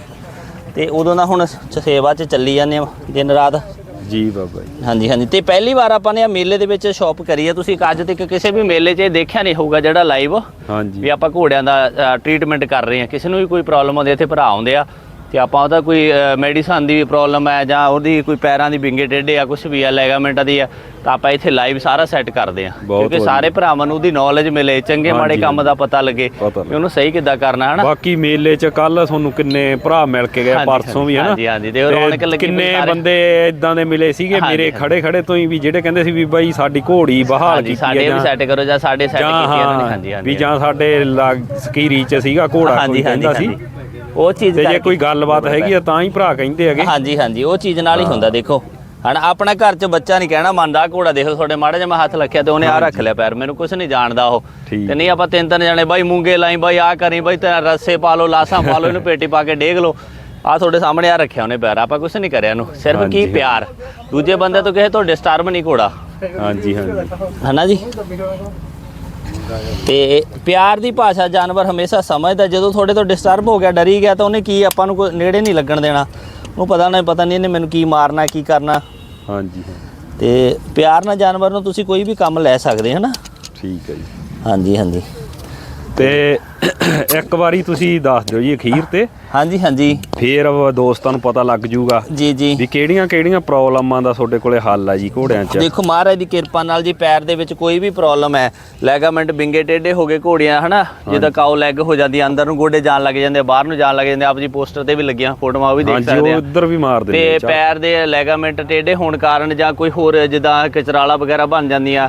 ਤੇ ਉਦੋਂ ਦਾ ਹੁਣ ਸ- ਸੇਵਾ 'ਚ ਚੱਲੀ ਜਾਂਦੇ ਆ ਦਿਨ ਰਾਤ। ਜੀ ਬਾਬਾ ਜੀ। ਹਾਂਜੀ ਹਾਂਜੀ। ਤੇ ਪਹਿਲੀ ਵਾਰ ਆਪਾਂ ਨੇ ਆ ਮੇਲੇ ਦੇ ਵਿੱਚ ਸ਼ਾਪ ਕਰੀ ਆ। ਤੁਸੀਂ ਅੱਜ ਤੱਕ ਕਿਸੇ ਵੀ ਮੇਲੇ 'ਚ ਇਹ ਦੇਖਿਆ ਨਹੀਂ ਹੋਊਗਾ ਜਿਹੜਾ ਲਾਈਵ ਵੀ ਹਾਂਜੀ ਆਪਾਂ ਘੋੜਿਆਂ ਦਾ ਟ੍ਰੀਟਮੈਂਟ ਕਰ ਰਹੇ ਹਾਂ ਕਿਸੇ ਨੂੰ ਵੀ ਕੋਈ ਪ੍ਰੋਬਲਮ ਹੈ ਇੱਥੇ ਭਰਾ ਆਉਂਦੇ ਆ। ਤੇ ਆਪਾਂ ਉਹਦਾ ਕੋਈ ਮੈਡੀਸਨ ਦੀ ਪ੍ਰੋਬਲਮ ਹੈ ਜਾਂ ਉਹਦੀ ਕੋਈ ਪੈਰਾਂ ਦੀ ਵਿੰਗੇ ਟੇਢੇ ਆ ਕੁਝ ਵੀ ਆ ਲੈਗਾਮੈਂਟ ਦੀ ਆ ਤਾਂ ਆਪਾਂ ਇੱਥੇ ਲਾਈਵ ਸਾਰਾ ਸੈੱਟ ਕਰਦੇ ਆ। ਕਿਉਂਕਿ। ਸਾਰੇ ਭਰਾਵਾਂ ਨੂੰ ਉਹਦੀ ਨੌਲੇਜ ਮਿਲੇ ਚੰਗੇ ਮਾੜੇ ਕੰਮ ਦਾ ਪਤਾ ਲੱਗੇ ਕਿ ਉਹਨੂੰ ਸਹੀ ਕਿੱਦਾਂ ਕਰਨਾ ਹਨਾ? ਬਾਕੀ ਮੇਲੇ 'ਚ ਕੱਲ ਤੁਹਾਨੂੰ ਕਿੰਨੇ ਭਰਾ ਮਿਲ ਕੇ ਗਏ ਪਰਸੋਂ ਵੀ ਹਨਾ? ਹਾਂਜੀ, ਹਾਂਜੀ, ਤੇ ਰੌਣਕ ਲੱਗੀ ਕਿੰਨੇ। ਬੰਦੇ ਇਦਾਂ ਦੇ ਮਿਲੇ ਸੀਗੇ ਮੇਰੇ। ਖੜੇ ਖੜੇ ਤੋਂ ਹੀ ਵੀ ਜਿਹੜੇ ਕਹਿੰਦੇ ਸੀ ਵੀ ਬਾਈ ਸਾਡੀ ਘੋੜੀ ਬਹਾਲ ਕੀਤੀ ਸਾਡੇ ਵੀ ਸੈੱਟ ਕਰੋ ਜਾਂ ਸਾਡੇ ਸੈੱਟ ਕੀਤੀ ਇਹਨਾਂ ਨੇ। ਹਾਂਜੀ ਹਾਂਜੀ ਵੀ ਜਾਂ ਸਾਡੇ ਸਕੀਰੀ 'ਚ ਸੀਗਾ ਘੋੜਾ ਕੋਈ ਕਹਿੰਦਾ ਸੀ। ਉਹ ਚੀਜ਼ ਤੇ ਜੇ ਕਰਕੇ- ਕੋਈ ਗੱਲਬਾਤ ਹੈਗੀ ਆ ਤਾਂ ਹੀ ਭਰਾ ਕਹਿੰਦੇ ਹੈਗੇ। ਹਾਂਜੀ ਹਾਂਜੀ ਉਹ ਚੀਜ਼ ਨਾਲ ਹੀ ਹੁੰਦਾ ਦੇਖੋ। ਹਣ ਆਪਣਾ ਘਰ 'ਚ ਬੱਚਾ ਨਹੀਂ ਕਹਿਣਾ ਮੰਨਦਾ ਆਹ ਘੋੜਾ ਦੇਖੋ ਤੁਹਾਡੇ ਮਾੜੇ ਜਿਹਾ ਮੈਂ ਹੱਥ ਰੱਖਿਆ ਤੇ ਉਹਨੇ ਆ ਰੱਖ ਲਿਆ ਪੈਰ ਮੈਨੂੰ ਕੁਝ ਨਹੀਂ ਜਾਣਦਾ ਉਹ। ਠੀਕ। ਤੇ ਨਹੀਂ ਆਪਾਂ ਤਿੰਨ ਤਿੰਨ ਜਣੇ ਬਾਈ ਮੂੰਗੇ ਲਾਈ ਬਾਈ ਆ ਕਰੀ ਬਾਈ ਤੇਰਾ ਰੱਸੇ ਪਾ ਲਓ ਲਾਸਾਂ ਪਾ ਲਓ ਇਹਨੂੰ ਪੇਟੀ ਪਾ ਕੇ ਡੇਗ ਲਓ। ਆ ਤੁਹਾਡੇ ਸਾਹਮਣੇ ਆ ਰੱਖਿਆ ਉਹਨੇ ਪੈਰ ਆਪਾਂ ਕੁਝ ਨਹੀਂ ਕਰਿਆ ਇਹਨੂੰ। ਸਿਰਫ ਕੀ ਹਾਂਜੀ। ਪਿਆਰ। ਦੂਜੇ ਬੰਦੇ ਤੋਂ ਕਿਸੇ ਤੋਂ ਡਿਸਟਰਬ ਨਹੀਂ ਘੋੜਾ। ਹਾਂਜੀ ਹਾਂਜੀ। ਹਨਾ ਜੀ? ਤੇ ਪਿਆਰ ਦੀ ਭਾਸ਼ਾ ਜਾਨਵਰ ਹਮੇਸ਼ਾ ਸਮਝਦਾ ਜਦੋਂ ਤੁਹਾਡੇ ਤੋਂ ਡਿਸਟਰਬ ਹੋ ਗਿਆ ਡਰੀ ਗਿਆ ਤਾਂ ਉਹਨੇ ਕੀ ਆਪਾਂ ਨੂੰ ਕੋਈ ਨੇੜੇ ਨਹੀਂ ਲੱਗਣ ਦੇਣਾ? ਉਹਨੂੰ ਪਤਾ ਨਹੀਂ ਪਤਾ ਨਹੀਂ ਇਹਨੇ ਮੈਨੂੰ ਕੀ ਮਾਰਨਾ ਕੀ ਕਰਨਾ। ਹਾਂਜੀ ਤੇ ਪਿਆਰ ਨਾਲ ਜਾਨਵਰ ਨੂੰ ਤੁਸੀਂ ਕੋਈ ਵੀ ਕੰਮ ਲੈ ਸਕਦੇ ਹੋ ਨਾ? ਠੀਕ ਹੈ ਜੀ। ਹਾਂਜੀ ਹਾਂਜੀ। ਤੇ <coughs> ਇੱਕ ਵਾਰੀ ਤੁਸੀਂ ਦੱਸ ਦਿਓ ਜੀ ਅਖੀਰ ਤੇ। ਹਾਂਜੀ ਹਾਂਜੀ। ਫੇਰ ਦੋਸਤਾਂ ਨੂੰ ਪਤਾ ਲੱਗ ਜੂਗਾ ਜੀ ਜੀ। ਵੀ ਕਿਹੜੀਆਂ ਕਿਹੜੀਆਂ ਪ੍ਰੋਬਲਮਾਂ ਦਾ ਤੁਹਾਡੇ ਕੋਲੇ ਹੱਲ ਆ ਜੀ ਘੋੜਿਆਂ 'ਚ। ਦੇਖੋ ਮਹਾਰਾਜ ਦੀ ਕਿਰਪਾ ਨਾਲ ਜੀ ਪੈਰ ਦੇ ਵਿੱਚ ਕੋਈ ਵੀ ਪ੍ਰੋਬਲਮ ਹੈ ਲੈਗਾਮੈਂਟ ਬਿੰਗੇ ਟੇਢੇ ਹੋ ਗਏ ਘੋੜੀਆਂ ਹਨਾ? ਜਿੱਦਾਂ ਕਾਉ ਲੈਗ ਹੋ ਜਾਂਦੀ ਅੰਦਰ ਨੂੰ ਗੋਡੇ ਜਾਣ ਲੱਗ ਜਾਂਦੇ ਬਾਹਰ ਨੂੰ ਜਾਣ ਲੱਗ ਜਾਂਦੇ ਆਪ ਜੀ ਪੋਸਟਰ ਤੇ ਵੀ ਲੱਗੀਆਂ ਫੋਟੋਆਂ ਉਹ ਵੀ ਦੇਖ ਸਕਦੇ ਆ। ਉੱਧਰ ਵੀ ਮਾਰ ਦਿੰਦੇ ਤੇ। ਪੈਰ ਦੇ ਲੈਗਾਮੈਂਟ ਟੇਢੇ ਹੋਣ ਕਾਰਨ ਜਾਂ ਕੋਈ ਹੋਰ ਜਿੱਦਾਂ ਕਚਰਾਲਾ ਵਗੈਰਾ ਬਣ ਜਾਂਦੀਆਂ।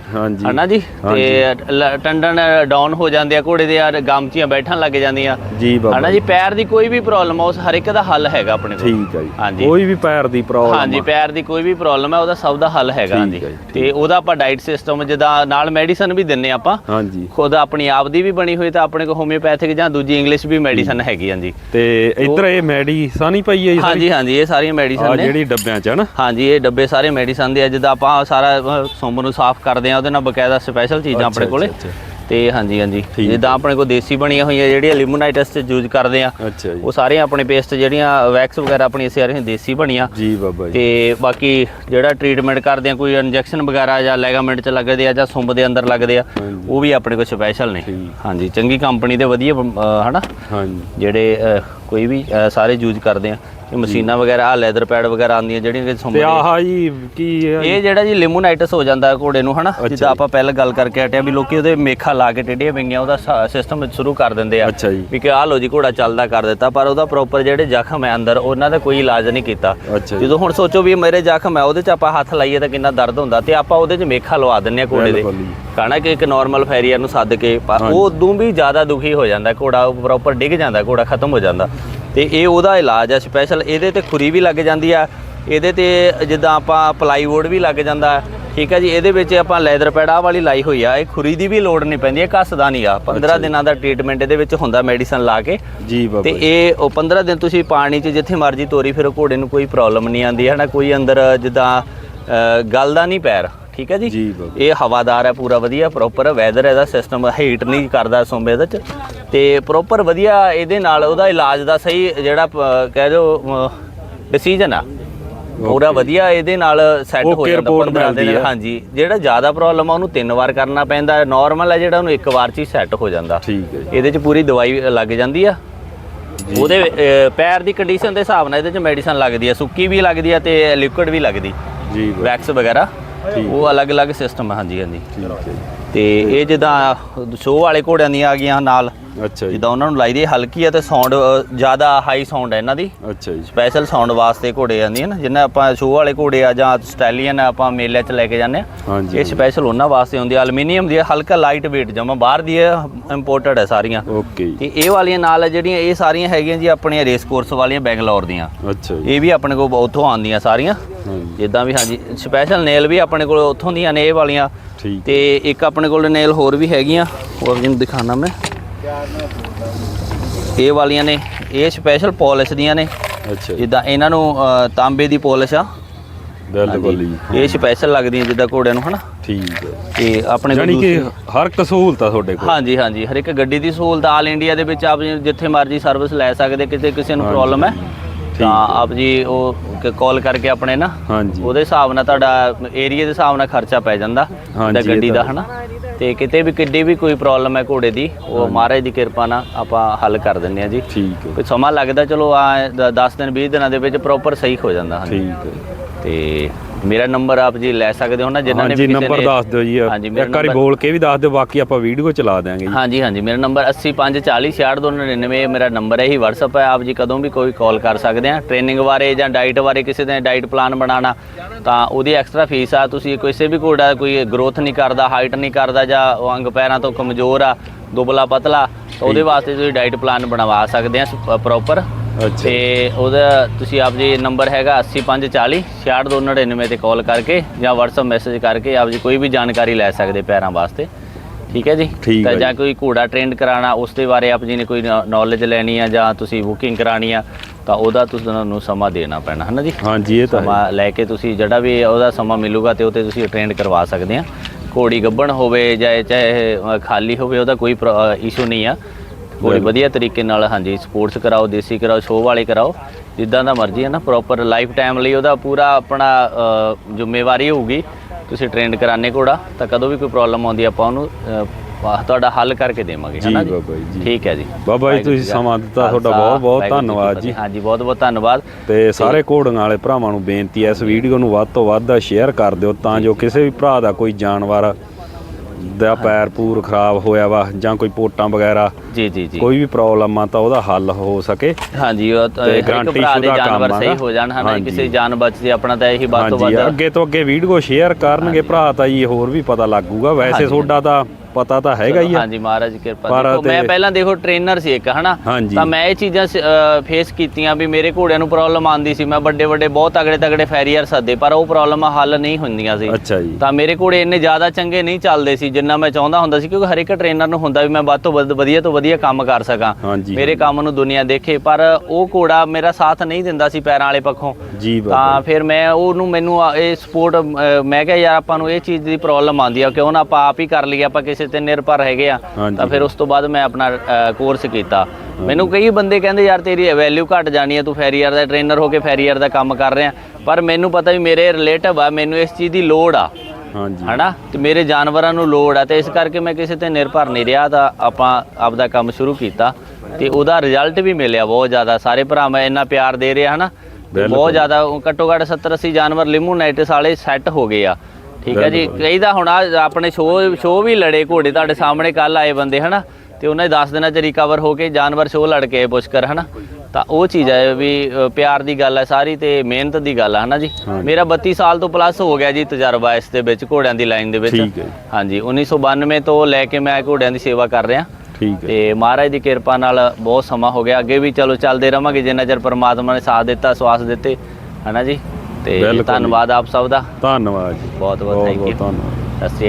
ਹਨਾ ਜੀ? ਤੇ ਟੰਡਨ ਡਾਊਨ ਹੋ ਜਾਂਦੇ ਆ ਘੋੜੇ ਦੇ ਯਾਰ ਗਾਮਚੀਆਂ ਬੈਠਣ ਲੱਗ ਜਾਂਦੀਆਂ। ਜੀ ਬਾਬਾ। ਹਨਾ ਜੀ ਪੈਰ ਦੀ ਕੋਈ ਵੀ ਪ੍ਰੋਬਲਮ ਆ ਉਸ ਹਰ ਇੱਕ ਦਾ ਹੱਲ ਹੈਗਾ ਆਪਣੇ ਕੋਲ। ਠੀਕ ਹੈ ਜੀ। ਹਾਂਜੀ। ਕੋਈ ਵੀ ਪੈਰ ਦੀ ਪ੍ਰੋਬਲਮ ਹਾਂਜੀ ਪੈਰ ਦੀ ਕੋਈ ਵੀ ਪ੍ਰੋਬਲਮ ਹੈ ਉਹਦਾ ਸਭ ਦਾ ਹੱਲ ਹੈਗਾ ਹਾਂਜੀ। ਤੇ ਉਹਦਾ ਆਪਾਂ ਡਾਈਟ ਸਿਸਟਮ ਜਿੱਦਾਂ ਨਾਲ ਮੈਡੀਸਨ ਵੀ ਦਿੰਨੇ ਆਪਾਂ। ਹਾਂਜੀ। ਖੁਦ ਆਪਣੀ ਆਪ ਦੀ ਵੀ ਬਣੀ ਹੋਈ ਤਾਂ ਆਪਣੇ ਕੋਲ ਹੋਮਿਓਪੈਥਿਕ ਜਾਂ ਦੂਜੀ ਇੰਗਲਿਸ਼ ਵੀ ਮੈਡੀਸਨ ਹੈਗੀ ਹਾਂਜੀ। ਤੇ ਇੱਧਰ ਇਹ ਮੈਡੀਸਨ ਹੀ ਪਈ ਹੈ ਜੀ ਹਾਂਜੀ ਹਾਂਜੀ ਇਹ ਸਾਰੀਆਂ ਆ ਮੈਡੀਸਨ ਨੇ। ਜਿਹੜੀ ਡੱਬਿਆਂ 'ਚ ਹੈ ਨਾ ਹਾਂਜੀ ਇਹ ਡੱਬੇ ਸਾਰੇ ਮੈਡੀਸਨ ਦੇ ਆ ਜਿੱਦਾਂ ਆਪਾਂ ਸਾਰਾ ਸੁੰਬ ਨੂੰ ਸਾਫ਼ ਕਰਦੇ ਆ ਉਹਦੇ ਨਾਲ ਬਕਾਇਦਾ ਸਪੈਸ਼ਲ ਚੀਜ਼ਾਂ ਆਪਣੇ ਕੋਲੇ। ਤੇ ਹਾਂਜੀ ਹਾਂਜੀ। ਜਿੱਦਾਂ ਆਪਣੇ ਕੋਲ ਦੇਸੀ ਬਣੀਆਂ ਹੋਈਆਂ ਜਿਹੜੀਆਂ ਲਿਮੋਨਾਈਟਸ ਚ ਯੂਜ਼ ਕਰਦੇ ਆ ਅੱਛਾ ਜੀ। ਉਹ ਸਾਰੇ ਆਪਣੇ ਪੇਸਟ ਜਿਹੜੀਆਂ ਵੈਕਸ ਵਗੈਰਾ ਆਪਣੀਆਂ ਸਾਰੀਆਂ ਦੇਸੀ ਬਣੀਆਂ। ਜੀ ਬਾਬਾ ਜੀ। ਤੇ ਬਾਕੀ ਜਿਹੜਾ ਟ੍ਰੀਟਮੈਂਟ ਕਰਦੇ ਆ ਕੋਈ ਇੰਜੈਕਸ਼ਨ ਵਗੈਰਾ ਜਾਂ ਲੈਗਾਮੈਂਟ 'ਚ ਲੱਗਦੇ ਆ ਜਾਂ ਸੁੰਬ ਦੇ ਅੰਦਰ ਲੱਗਦੇ ਆ। ਉਹ ਵੀ ਆਪਣੇ ਕੋਲ ਸਪੈਸ਼ਲ ਨੇ। ਹਾਂਜੀ ਚੰਗੀ ਕੰਪਨੀ ਦੇ ਵਧੀਆ ਹਨਾ? ਹਾਂਜੀ। ਜਿਹੜੇ ਕੋਈ ਵੀ ਸਾਰੇ ਯੂਜ਼ ਕਰਦੇ ਆ। ਇਹ ਮਸ਼ੀਨਾਂ ਵਗੈਰਾ ਆ ਲੈਦਰ ਪੈਡ ਵਗੈਰਾ ਆਉਂਦੀਆਂ ਜਿਹੜੀਆਂ ਕਿ ਸੁੰਬ ਤੇ ਦੇ ਆਹ ਜੀ ਕੀ ਹੈ? ਇਹ ਜਿਹੜਾ ਜੀ ਲਿਮੋਨਾਈਟਸ ਹੋ ਜਾਂਦਾ ਘੋੜੇ ਨੂੰ ਹਨਾ? ਜਿੱਦਾਂ ਆਪਾਂ ਪਹਿਲਾਂ ਗੱਲ ਕਰਕੇ ਹਟਿਆ ਵੀ ਲੋਕੀ ਉਹਦੇ ਮੇਖਾ ਲਾ ਕੇ ਟੇਢੀਆਂ ਪਿੰਗੀਆਂ ਉਹਦਾ ਸਿਸਟਮ ਸ਼ੁਰੂ ਕਰ ਦਿੰਦੇ ਆ। ਵੀ ਕਿ ਆਹ ਲੋ ਜੀ ਘੋੜਾ ਚੱਲਦਾ ਕਰ ਦਿੱਤਾ ਪਰ ਉਹਦਾ ਪ੍ਰੋਪਰ ਜਿਹੜੇ ਜ਼ਖਮ ਹੈ ਅੰਦਰ ਉਹਨਾਂ ਦਾ ਕੋਈ ਇਲਾਜ ਨਹੀਂ ਕੀਤਾ। ਜਦੋਂ ਹੁਣ ਸੋਚੋ ਵੀ ਮੇਰੇ ਜ਼ਖਮ ਹੈ ਉਹਦੇ 'ਚ ਆਪਾਂ ਹੱਥ ਲਾਈਏ ਤਾਂ ਕਿੰਨਾ ਦਰਦ ਹੁੰਦਾ ਤੇ ਆਪਾਂ ਉਹਦੇ 'ਚ ਮੇਖਾ ਲਵਾ ਦਿੰਨੇ ਆ ਘੋੜੇ ਦੇ। ਕਹਣਾ ਕਿ ਇੱਕ ਨਾਰਮਲ ਫੈਰੀਅਰ ਨੂੰ ਸੱਦ ਕੇ ਉਹ ਉਦੋਂ ਵੀ ਜ਼ਿਆਦਾ ਦੁਖੀ ਹੋ ਜਾਂਦਾ ਘੋੜਾ ਪ੍ਰੋਪਰ ਡਿੱਗ ਜਾਂਦਾ ਘੋੜਾ ਖਤਮ ਹੋ ਜਾਂਦਾ। ਤੇ ਇਹ ਉਹਦਾ ਇਲਾਜ ਹੈ ਸਪੈਸ਼ਲ ਇਹਦੇ ਤੇ ਖੁਰੀ ਵੀ ਲੱਗ ਜਾਂਦੀ ਆ ਇਹਦੇ ਤੇ ਜਿੱਦਾਂ ਆਪਾਂ ਪਲਾਈਵੁੱਡ ਵੀ ਲੱਗ ਜਾਂਦਾ ਠੀਕ ਹੈ ਜੀ ਇਹਦੇ ਵਿੱਚ ਆਪਾਂ ਲੈਦਰ ਪੈਡ ਆਹ ਵਾਲੀ ਲਾਈ ਹੋਈ ਆ ਇਹ ਖੁਰੀ ਦੀ ਵੀ ਲੋੜ ਨਹੀਂ ਪੈਂਦੀ ਇਹ ਕੱਸਦਾ ਨਹੀਂ ਆ 15 ਦਿਨਾਂ ਦਾ ਟ੍ਰੀਟਮੈਂਟ ਇਹਦੇ ਵਿੱਚ ਹੁੰਦਾ ਮੈਡੀਸਨ ਲਾ ਕੇ। ਜੀ ਬਾਬਾ ਤੇ ਇਹ ਉਹ 15 ਦਿਨ ਤੁਸੀਂ ਪਾਣੀ 'ਚ ਜਿੱਥੇ ਮਰਜ਼ੀ ਤੋਰੀ ਫਿਰੋ ਘੋੜੇ ਨੂੰ ਕੋਈ ਪ੍ਰੋਬਲਮ ਨਹੀਂ ਆਂਦੀ ਹੈ ਨਾ ਕੋਈ ਅੰਦਰ ਜਿੱਦਾਂ ਅ, ਗਲਦਾ ਨਹੀਂ ਪੈਰ। ਠੀਕ ਹੈ ਜੀ? ਜੀ ਇਹ ਹਵਾਦਾਰ ਹੈ ਪੂਰਾ ਵਧੀਆ ਪ੍ਰੋਪਰ ਵੈਦਰ ਇਹਦਾ ਸਿਸਟਮ ਹੀਟ ਨਹੀਂ ਕਰਦਾ ਸੋਮੇ ਇਹਦੇ ਚ ਤੇ ਪ੍ਰੋਪਰ ਵਧੀਆ ਇਹਦੇ ਨਾਲ ਉਹਦਾ ਇਲਾਜ ਦਾ ਸਹੀ ਜਿਹੜਾ ਕਹਿ ਦਿਓ ਡਿਸੀਜਨ ਆ। ਪੂਰਾ ਵਧੀਆ ਇਹਦੇ ਨਾਲ ਸੈੱਟ ਹੋ ਜਾਂਦਾ report 15 ਦਿਨ। ਮਿਲਦੀ ਹੈ। ਹਾਂਜੀ ਜਿਹੜਾ ਜ਼ਿਆਦਾ ਪ੍ਰੋਬਲਮ ਆ ਉਹਨੂੰ ਤਿੰਨ ਵਾਰ ਕਰਨਾ ਪੈਂਦਾ। ਨਾਰਮਲ ਹੈ ਜਿਹੜਾ ਉਹਨੂੰ ਇੱਕ ਵਾਰ 'ਚ ਹੀ ਸੈੱਟ ਹੋ ਜਾਂਦਾ। ਠੀਕ ਹੈ ਜੀ। ਇਹਦੇ 'ਚ ਪੂਰੀ ਦਵਾਈ ਲੱਗ ਜਾਂਦੀ ਆ। ਉਹਦੇ ਪੈਰ ਦੀ ਕੰਡੀਸ਼ਨ ਦੇ ਹਿਸਾਬ ਨਾਲ ਇਹਦੇ 'ਚ ਮੈਡੀਸਨ ਲੱਗਦੀ ਆ। ਸੁੱਕੀ ਵੀ ਲੱਗਦੀ ਆ ਤੇ ਲਿਕੁਇਡ ਵੀ ਲੱਗਦੀ। ਜੀ ਵੈਕਸ ਵਗੈਰਾ। ਉਹ ਅਲੱਗ-ਅਲੱਗ ਸਿਸਟਮ ਹੈ ਹਾਂਜੀ ਹਾਂਜੀ। ਠੀਕ ਹੈ। ਜੀ ਤੇ ਇਹ ਜਿੱਦਾਂ ਸ਼ੋਅ ਵਾਲੇ ਘੋੜਿਆਂ ਦੀਆਂ ਆ ਗਈਆਂ ਨਾਲ ਅੱਛਾ ਜੀ। ਜਿੱਦਾਂ ਉਹਨਾਂ ਨੂੰ ਲਾਈ ਦੀ ਹੈ ਹਲਕੀ ਆ ਤੇ ਸਾਊਂਡ ਜ਼ਿਆਦਾ ਹਾਈ ਸਾਊਂਡ ਹੈ ਇਹਨਾਂ ਦੀ। ਅੱਛਾ ਜੀ। ਸਪੈਸ਼ਲ ਸਾਊਂਡ ਵਾਸਤੇ ਘੋੜੇ ਆਂਦੀਆਂ ਨਾ ਜਿੰਨਾ ਆਪਾਂ ਸ਼ੋਅ ਵਾਲੇ ਘੋੜੇ ਆ ਜਾਂ ਸਟੈਲੀਅਨ ਆਪਾਂ ਮੇਲੇ 'ਚ ਲੈ ਕੇ ਜਾਂਦੇ ਆ ਇਹ ਸਪੈਸ਼ਲ ਉਹਨਾਂ ਵਾਸਤੇ ਹੁੰਦੀ ਆ। ਐਲੂਮੀਨੀਅਮ ਦੀ ਹਲਕਾ ਲਾਈਟ weight ਜਮਾ ਬਾਹਰ ਦੀ ਇੰਪੋਰਟਡ ਹੈ ਸਾਰੀਆਂ। ਓਕੇ ਤੇ ਇਹ ਵਾਲੀਆਂ ਨਾਲ ਜਿਹੜੀਆਂ ਇਹ ਸਾਰੀਆਂ ਹੈਗੀਆਂ ਜੀ ਆਪਣੀਆਂ ਰੇਸ ਕੋਰਸ ਵਾਲੀਆਂ ਬੈਂਗਲੌਰ ਦੀਆਂ। ਅੱਛਾ ਜੀ। ਇਹ ਵੀ ਆਪਣੇ ਕੋਲ ਉੱਥੋਂ ਆਉਂਦੀਆਂ ਸਾਰੀਆਂ। ਜਿੱਦਾਂ ਵੀ ਹਾਂਜੀ ਸਪੈਸ਼ਲ ਨੇਲ ਵੀ ਆਪਣੇ ਕੋਲ ਉੱਥੋਂ ਦੀਆਂ ਨੇ ਇਹ ਵਾਲੀਆਂ। ਠੀਕ। ਤੇ ਇੱਕ ਆਪਣੇ ਕੋਲ ਨੇਲ ਹੋਰ ਵੀ ਹੈਗੀਆਂ। ਹੋਰ ਜਿਹਨੂੰ ਦਿਖਾਣਾ ਮੈਂ। ਇਹ ਵਾਲੀਆਂ ਨੇ ਇਹ ਸਪੈਸ਼ਲ ਪਾਲਿਸ਼ ਦੀਆਂ ਨੇ। ਅੱਛਾ। ਜਿੱਦਾਂ ਇਹਨਾਂ ਨੂੰ ਤਾਂਬੇ ਦੀ ਪਾਲਿਸ਼ ਆ। ਬਿਲਕੁਲ ਇਹ ਸਪੈਸ਼ਲ ਲੱਗਦੀਆਂ ਜਿੱਦਾਂ ਘੋੜਿਆਂ ਨੂੰ ਹਨਾ। ਠੀਕ ਹੈ। ਤੇ ਆਪਣੇ ਕੋਲ ਜਾਨੀ ਕਿ ਹਰ ਇੱਕ ਸਹੂਲਤ ਆ ਤੁਹਾਡੇ ਕੋਲ। ਹਾਂਜੀ ਹਾਂਜੀ। ਹਰ ਇੱਕ ਗੱਡੀ ਦੀ ਸਹੂਲਤ ਆਲ ਇੰਡੀਆ ਦੇ ਵਿੱਚ ਆਪ ਜਿੱਥੇ ਮਰਜ਼ੀ ਸਰਵਿਸ ਲੈ ਸਕਦੇ ਕਿਤੇ ਕਿਸੇ ਨੂੰ ਪ੍ਰੋਬਲਮ ਹੈ ਤਾਂ। ਆਪ ਜੀ ਉਹ ਕਾਲ ਕਰਕੇ ਆਪਣੇ ਨਾ ਹਾਂਜੀ। ਉਹਦੇ ਹਿਸਾਬ ਨਾਲ ਤੁਹਾਡਾ ਏਰੀਆ ਦੇ ਹਿਸਾਬ ਨਾਲ ਖਰਚਾ ਪੈ ਜਾਂਦਾ ਹਾਂਜੀ, ਇਹ ਗੱਡੀ ਦਾ ਤਾਂ ਹਨਾ? ਤੇ ਕਿਤੇ ਵੀ ਕਿੱਡੀ ਵੀ ਕੋਈ ਪ੍ਰੋਬਲਮ ਹੈ ਘੋੜੇ ਦੀ ਉਹ ਮਹਾਰਾਜ ਦੀ ਕਿਰਪਾ ਨਾਲ ਆਪਾਂ ਹੱਲ ਕਰ ਦਿੰਦੇ ਆ ਜੀ। ਠੀਕ ਹੈ। ਕੋਈ ਸਮਾਂ ਲੱਗਦਾ ਚਲੋ ਆ 10 ਦਿਨ 20 ਦਿਨਾਂ ਦੇ ਵਿੱਚ ਪ੍ਰੋਪਰ ਸਹੀ ਹੋ ਜਾਂਦਾ ਹਾਂਜੀ। ਠੀਕ ਹੈ। ਤੇ ਮੇਰਾ ਨੰਬਰ ਆਪ ਜੀ ਲੈ ਸਕਦੇ ਹੋ ਨਾ ਜਿਨ੍ਹਾਂ ਨੇ ਹਾਂਜੀ ਕਿਸੇ ਨੰਬਰ ਨੇ- ਦੱਸ ਦਿਓ ਜੀ। ਹਾਂਜੀ, ਮੇਰਾ ਇੱਕ ਵਾਰੀ ਨੰਬਰ- ਬੋਲ ਕੇ ਵੀ ਦੱਸ ਦਿਓ ਬਾਕੀ ਆਪਾਂ ਵੀਡੀਓ ਚਲਾ ਦਿਆਂਗੇ ਜੀ। ਹਾਂਜੀ ਹਾਂਜੀ ਮੇਰਾ ਨੰਬਰ 8540662299 ਮੇਰਾ ਨੰਬਰ ਹੈ ਹੀ WhatsApp ਹੈ ਆਪ ਜੀ ਕਦੋਂ ਵੀ ਕੋਈ ਕਾਲ ਕਰ ਸਕਦੇ ਆ। ਟ੍ਰੇਨਿੰਗ ਬਾਰੇ ਜਾਂ ਡਾਈਟ ਬਾਰੇ ਕਿਸੇ ਨੇ ਡਾਈਟ ਪਲਾਨ ਬਣਾਉਣਾ ਤਾਂ ਉਹਦੀ ਐਕਸਟਰਾ ਫੀਸ ਆ। ਤੁਸੀਂ ਕਿਸੇ ਵੀ ਘੋੜਾ ਕੋਈ ਗਰੋਥ ਨਹੀਂ ਕਰਦਾ ਹਾਈਟ ਨਹੀਂ ਕਰਦਾ ਜਾਂ ਉਹ ਅੰਗ ਪੈਰਾਂ ਤੋਂ ਕਮਜ਼ੋਰ ਆ ਦੁਬਲਾ ਪਤਲਾ ਤਾਂ ਉਹਦੇ ਵਾਸਤੇ ਤੁਸੀਂ ਡਾਈਟ ਪਲਾਨ ਬਣਵਾ ਸਕਦੇ ਆ ਪ੍ਰੋਪਰ ਤੇ ਉਹਦਾ ਤੁਸੀਂ ਆਪ ਜੀ ਨੰਬਰ ਹੈਗਾ 8540 6299 ਤੇ ਕਾਲ ਕਰਕੇ ਜਾਂ WhatsApp ਮੈਸੇਜ ਕਰਕੇ ਆਪ ਜੀ ਕੋਈ ਵੀ ਜਾਣਕਾਰੀ ਲੈ ਸਕਦੇ ਪੈਰਾਂ ਵਾਸਤੇ। ਠੀਕ ਹੈ ਜੀ? ਤਾਂ ਜਾਂ। ਕੋਈ ਘੋੜਾ ਟ੍ਰੇਨਡ ਕਰਾਣਾ ਉਸ ਦੇ ਬਾਰੇ ਆਪ ਜੀ ਨੇ ਕੋਈ ਨੌਲੇਜ ਲੈਣੀ ਆ ਜਾਂ ਤੁਸੀਂ ਬੁਕਿੰਗ ਕਰਾਣੀ ਆ ਤਾਂ ਉਹਦਾ ਤੁਹਾਨੂੰ ਸਮਾਂ ਦੇਣਾ ਪੈਣਾ ਹੈ ਨਾ ਜੀ? ਹਾਂਜੀ ਇਹ ਤਾਂ ਸਮਾਂ ਲੈ ਕੇ ਤੁਸੀਂ ਜਿਹੜਾ ਵੀ ਉਹਦਾ ਸਮਾਂ ਮਿਲੂਗਾ ਤੇ ਉਹ ਤੇ ਤੁਸੀਂ ਟ੍ਰੇਨਡ ਕਰਵਾ ਸਕਦੇ ਆ। ਘੋੜੀ ਗੱਬਣ ਹੋਵੇ ਜਾਂ ਚਾਹੇ ਖਾਲੀ ਹੋਵੇ ਉਹਦਾ ਕੋਈ ਇਸ਼ੂ ਨਹੀਂ ਆ। ਬਿਲਕੁਲ। ਵਧੀਆ ਤਰੀਕੇ ਨਾਲ ਹਾਂਜੀ ਸਪੋਰਟਸ ਕਰਾਓ ਦੇਸੀ ਕਰਾਓ ਸ਼ੋਅ ਵਾਲੇ ਕਰਾਓ ਜਿੱਦਾਂ ਦਾ ਮਰਜ਼ੀ ਹੈ ਨਾ ਪ੍ਰੋਪਰ ਲਾਈਫ ਟਾਈਮ ਲਈ ਉਹਦਾ ਪੂਰਾ ਆਪਣਾ ਅ, ਜ਼ਿੰਮੇਵਾਰੀ ਹੋਊਗੀ ਤੁਸੀਂ ਟ੍ਰੇਨਡ ਕਰਾਣੇ ਘੋੜਾ ਤਾਂ ਕਦੋਂ ਵੀ ਕੋਈ ਪ੍ਰੋਬਲਮ ਆਉਂਦੀ ਆਪਾਂ ਉਹਨੂੰ ਤੁਹਾਡਾ ਹੱਲ ਕਰਕੇ ਦੇਵਾਂਗੇ ਜੀ ਹਨਾ ਬਾਬਾ ਜੀ। ਠੀਕ ਹੈ ਜੀ ਬਾਬਾ ਜੀ, ਤੁਸੀਂ ਸਮਾਂ ਦਿੱਤਾ, ਤੁਹਾਡਾ ਬਹੁਤ- ਬਹੁਤ ਧੰਨਵਾਦ। ਜੀ। ਹਾਂਜੀ ਬਹੁਤ ਬਹੁਤ ਧੰਨਵਾਦ ਤੇ ਸਾਰੇ ਘੋੜੀਆਂ ਵਾਲੇ ਭਰਾਵਾਂ ਨੂੰ ਬੇਨਤੀ ਹੈ ਇਸ ਵੀਡੀਓ ਨੂੰ ਵੱਧ ਤੋਂ ਵੱਧ ਸ਼ੇਅਰ ਕਰ ਦਿਓ ਤਾਂ ਜੋ ਕਿਸੇ ਵੀ ਭਰਾ ਦਾ ਕੋਈ ਜਾਨਵਰ ਦਾ ਪੈਰ ਪੂਰ ਖਰਾਬ ਹੋਇਆ ਵਾ ਜਾਂ ਕੋਈ ਪੋਟਾਂ ਵਗੈਰਾ ਜੀ ਜੀ ਜੀ ਕੋਈ ਵੀ ਪ੍ਰੋਬਲਮ ਆ ਤਾਂ ਉਹਦਾ ਹੱਲ ਹੋ ਸਕੇ ਹਾਂਜੀ ਉਹ ਤਾਂ ਇੱਕ ਭਰਾ ਦੇ ਜਾਨਵਰ ਸਹੀ। ਹੋ ਜਾਣ ਹਨਾ। ਕਿਸੇ ਜਾਨ ਬਚ ਜੇ ਆਪਣਾ ਤਾਂ ਇਹੀ ਵੱਧ ਤੋਂ ਵੱਧ ਅੱਗੇ ਤੋਂ ਅੱਗੇ ਵੀਡੀਓ ਸ਼ੇਅਰ ਕਰਨਗੇ ਭਰਾ ਤਾਂ ਜੀ ਹੋਰ ਵੀ ਪਤਾ ਲੱਗੂਗਾ ਵੈਸੇ। ਤੁਹਾਡਾ ਤਾਂ ਪਤਾ ਤਾਂ ਹੈਗਾ ਹੀ ਆ। ਹਾਂਜੀ ਮਹਾਰਾਜ ਕਿਰਪਾ। ਦੇਖੋ ਮੈਂ ਪਹਿਲਾਂ ਦੇਖੋ ਟ੍ਰੇਨਰ ਸੀ ਇੱਕ ਹਨਾ। ਤਾਂ ਮੈਂ ਇਹ ਚੀਜ਼ਾਂ ਫੇਸ ਕੀਤੀਆਂ ਵੀ ਮੇਰੇ ਘੋੜਿਆਂ ਨੂੰ ਪ੍ਰੋਬਲਮ ਆਉਂਦੀ ਸੀ। ਮੈਂ ਵੱਡੇ ਵੱਡੇ ਬਹੁਤ ਤਗੜੇ ਤਗੜੇ ਫੈਰੀਅਰ ਸੱਦੇ ਪਰ ਉਹ ਪ੍ਰੋਬਲਮ ਹੱਲ ਨਹੀਂ ਹੁੰਦੀਆਂ ਸੀ। ਅੱਛਾ ਜੀ। ਤਾਂ ਮੇਰੇ ਘੋੜੇ ਇੰਨੇ ਜ਼ਿਆਦਾ ਚੰਗੇ ਨਹੀਂ ਚੱਲਦੇ ਸੀ ਜਿੰਨਾ ਮੈਂ ਚਾਹੁੰਦਾ ਹੁੰਦਾ ਸੀ ਕਿਉਂਕਿ ਹਰ ਇੱਕ ਟ੍ਰੇਨਰ ਨੂੰ ਹੁੰਦਾ ਵੀ ਮੈਂ ਵੱਧ ਤੋਂ ਵੱਧ ਵਧੀਆ ਤੋਂ ਵਧੀਆ ਕੰਮ ਕਰ ਸਕਾਂ। ਮੇਰੇ ਕੰਮ ਨੂੰ ਦੁਨੀਆ ਦੇਖੇ ਪਰ ਉਹ ਘੋੜਾ ਮੇਰਾ ਸਾਥ ਨਹੀਂ ਦਿੰਦਾ ਸੀ ਪੈਰਾਂ ਵਾਲੇ ਪੱਖੋਂ। ਜੀ ਤਾਂ ਫਿਰ ਮੈਂ ਉਹਨੂੰ ਮੈਨੂੰ ਇਹ ਸਪੋਰਟ ਮੈਂ ਕਿਹਾ ਯਾਰ ਆਪਾਂ ਨੂੰ ਇਹ ਚੀਜ਼ ਦੀ ਪ੍ਰੋਬਲਮ ਆਉਂਦੀ ਆ ਕਿਉਂ ਨਾ ਆਪਾਂ ਆਪ ਹੀ ਕਰ ਲਈਏ ਆਪਾਂ ਕਿਸੇ ਤੇ ਨਿਰਭਰ ਹੈਗੇ ਆ ਹਾਂਜੀ। ਤਾਂ ਫਿਰ ਉਸ ਤੋਂ ਬਾਅਦ ਮੈਂ ਆਪਣਾ ਕੋਰਸ ਕੀਤਾ। ਮੈਨੂੰ ਕਈ ਬੰਦੇ ਕਹਿੰਦੇ ਯਾਰ ਤੇਰੀ ਵੈਲਿਊ ਘਟ ਜਾਣੀ ਹੈ ਤੂੰ ਫੈਰੀਅਰ ਦਾ ਟ੍ਰੇਨਰ ਹੋ ਕੇ ਫੈਰੀਅਰ ਦਾ ਕੰਮ ਕਰ ਰਿਹਾ। ਪਰ ਮੈਨੂੰ ਪਤਾ ਵੀ ਮੇਰੇ ਰਿਲੇਟਿਵ ਆ ਮੈਨੂੰ ਇਸ ਚੀਜ਼ ਦੀ ਲੋੜ ਆ। ਹਾਂਜੀ। ਹਨਾ? ਤੇ ਮੇਰੇ ਜਾਨਵਰਾਂ ਨੂੰ ਲੋੜ ਆ ਤੇ ਇਸ ਕਰਕੇ ਮੈਂ ਕਿਸੇ ਤੇ ਨਿਰਭਰ ਨਹੀਂ ਰਿਹਾ ਤਾਂ ਆਪਾਂ ਆਪਦਾ ਕੰਮ ਸ਼ੁਰੂ ਕੀਤਾ। ਤੇ ਉਹਦਾ ਰਿਜ਼ਲਟ ਵੀ ਮਿਲਿਆ ਬਹੁਤ ਜ਼ਿਆਦਾ। ਸਾਰੇ ਭਰਾ ਮੈਂ ਇੰਨਾ ਪਿਆਰ ਦੇ ਰਿਹਾ ਹਨਾ? ਤੇ ਬਿਲਕੁਲ। ਬਹੁਤ ਜ਼ਿਆਦਾ ਉਹ ਘੱਟੋ ਘੱਟ 70 80 ਜਾਨਵਰ ਲਿਮੋਨਾਈਟਸ ਵਾਲੇ ਸੈੱਟ ਹੋ ਗਏ ਆ। ਠੀਕ ਹੈ ਜੀ। ਕਈ ਦਾ ਹੁਣ ਆਪਣੇ ਸ਼ੋਅ ਸ਼ੋਅ ਵੀ ਲੜੇ ਘੋੜੇ ਤੁਹਾਡੇ ਸਾਹਮਣੇ ਕੱਲ ਆਏ ਬੰਦੇ ਹਨਾ? ਤੇ ਉਹਨਾਂ ਦੇ 10 ਦਿਨਾਂ ਚ ਰਿਕਵਰ ਹੋ ਕੇ ਜਾਨਵਰ ਸ਼ੋਅ ਲੜ ਕੇ ਪੁਸ਼ਕਰ ਹਨਾ? ਤਾਂ ਉਹ ਚੀਜ਼ ਹੈ ਵੀ ਪਿਆਰ ਦੀ ਗੱਲ ਹੈ ਸਾਰੀ ਤੇ ਮਿਹਨਤ ਦੀ ਗੱਲ ਹੈ ਹਨਾ ਜੀ। ਮੇਰਾ 32 ਸਾਲ ਤੋਂ ਪਲੱਸ ਹੋ ਗਿਆ ਜੀ ਤਜਰਬਾ ਇਸ ਦੇ ਵਿੱਚ ਘੋੜਿਆਂ ਦੀ ਲਾਈਨ ਦੇ ਵਿੱਚ। ਠੀਕ ਹੈ ਜੀ। ਹਾਂਜੀ 1992 ਤੋਂ ਲੈ ਕੇ ਮੈਂ ਘੋੜਿਆਂ ਦੀ ਸੇਵਾ ਕਰ ਰਿਹਾ। ਠੀਕ ਹੈ। ਤੇ ਮਹਾਰਾਜ ਦੀ ਕਿਰਪਾ ਨਾਲ ਬਹੁਤ ਸਮਾਂ ਹੋ ਗਿਆ। ਅੱਗੇ ਵੀ ਚਲੋ ਚੱਲਦੇ ਰਵਾਂਗੇ ਜਿੰਨਾ ਚਿਰ ਪ੍ਰਮਾਤਮਾ ਨੇ ਸਾਥ ਦਿੱਤਾ ਸਵਾਸ ਦਿੱਤੇ ਹਨਾ ਜੀ? ਤੇ ਬਿਲਕੁਲ ਜੀ। ਧੰਨਵਾਦ ਆਪ ਸਭ ਦਾ। ਧੰਨਵਾਦ ਜੀ। ਬਹੁਤ ਬਹੁਤ ਬਹੁਤ ਥੈਂਕ ਬਹੁਤ ਯੂ ਧੰਨਵਾਦ। ਸਤਿ ਸ਼੍ਰੀ